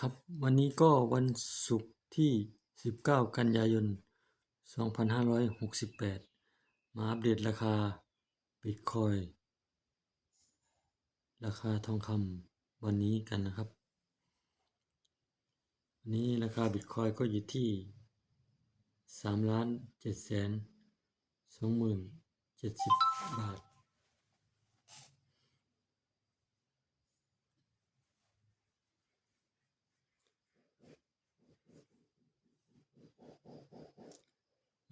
ครับวันนี้ก็วันศุกร์ที่ 19 กันยายน 2568 มาอัปเดตราคาบิตคอยราคาทองคำวันนี้กันนะครับ วันนี้ราคาบิตคอยก็อยู่ที่3ล้าน7แสน2หมื่น70 บาท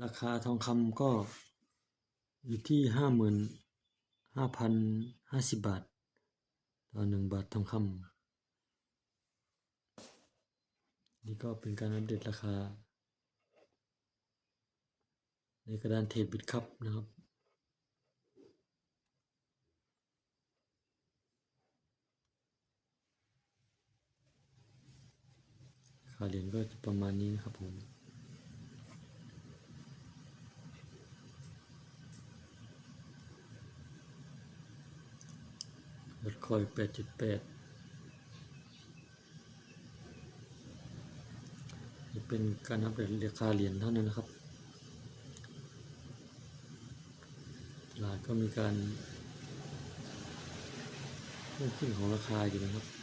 ราคาทองคำก็อยู่ที่ห้าหมื่นห้าพันห้าสิบบาท ต่อหนึ่งบาททองคำนี่ก็เป็นการอัปเดตราคา ในกระดานเทรดบิตครับนะครับค่าเหรียญก็จะประมาณนี้นะครับผม ลดคอยแปดจุดแปดนี่เป็นการอัปเดตราคาเหรียญเท่านั้นนะครับตลาดก็มีการเพิ่มขึ้นของราคาอยู่นะครับ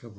кого